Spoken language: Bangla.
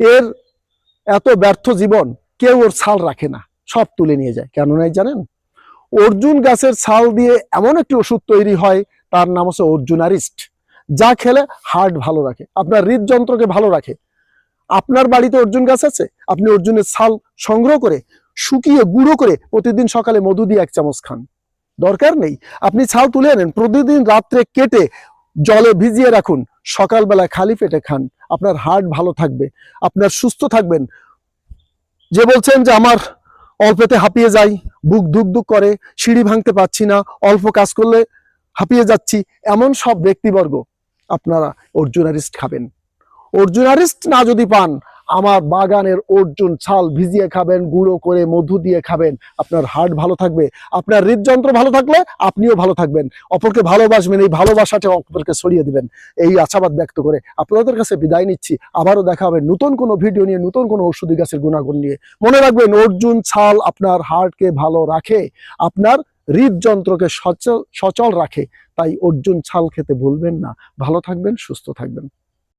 এর এত ব্যর্থ জীবন কেউ ওর ছাল রাখে না, সব তুলে নিয়ে যায়। কেন নাই জানেন, অর্জুন গাছের ছাল দিয়ে এমন একটি ওষুধ তৈরি হয়, তার নাম হচ্ছে অর্জুনারিস্ট, যা খেলে হার্ট ভালো রাখে, আপনার হৃদযন্ত্রকে ভালো রাখে। আপনার বাড়িতে অর্জুন গাছ আছে? আপনি অর্জুনের ছাল সংগ্রহ করে, শুকিয়ে গুঁড়ো করে প্রতিদিন সকালে মধু দিয়ে এক চামচ খান। দরকার নেই, আপনি ছাল তুলে আনেন, প্রতিদিন রাত্রে কেটে জলে ভিজিয়ে রাখুন। সকালবেলা খালি পেটে খান। আপনার হার্ট ভালো থাকবে। আপনার সুস্থ থাকবেন। যে বলছেন যে আমার অল্পেতে হাঁপিয়ে যাই, বুক ধুক ধুক করে, সিঁড়ি ভাঙতে পারছি না, অল্প কাজ করলে হাঁপিয়ে যাচ্ছি, এমন সব ব্যক্তিবর্গ আপনারা অর্জুনারিস্ট খাবেন। অর্জুনারিস্ট না যদি পান আমার বাগানের অর্জুন ছাল ভিজিয়ে খাবেন, গুঁড়ো করে মধু দিয়ে খাবেন। আপনার হার্ট ভালো থাকবে। আপনার হৃদযন্ত্র ভালো থাকলে আপনিও ভালো থাকবেন। অপরকে ভালোবাসবেন, এই ভালোবাসাটা অপরকে ছড়িয়ে দিবেন। এই আশাবাদ ব্যক্ত করে আপনাদের কাছে বিদায় নিচ্ছি। আবারও দেখা হবে নতুন কোনো ভিডিও নিয়ে, নতুন কোনো ঔষধি গাছের গুণাগুণ নিয়ে। মনে রাখবেন, অর্জুন ছাল আপনার হার্টকে ভালো রাখে, আপনার হৃদযন্ত্রকে সচল সচল রাখে। তাই অর্জুন ছাল খেতে ভুলবেন না। ভালো থাকবেন, সুস্থ থাকবেন।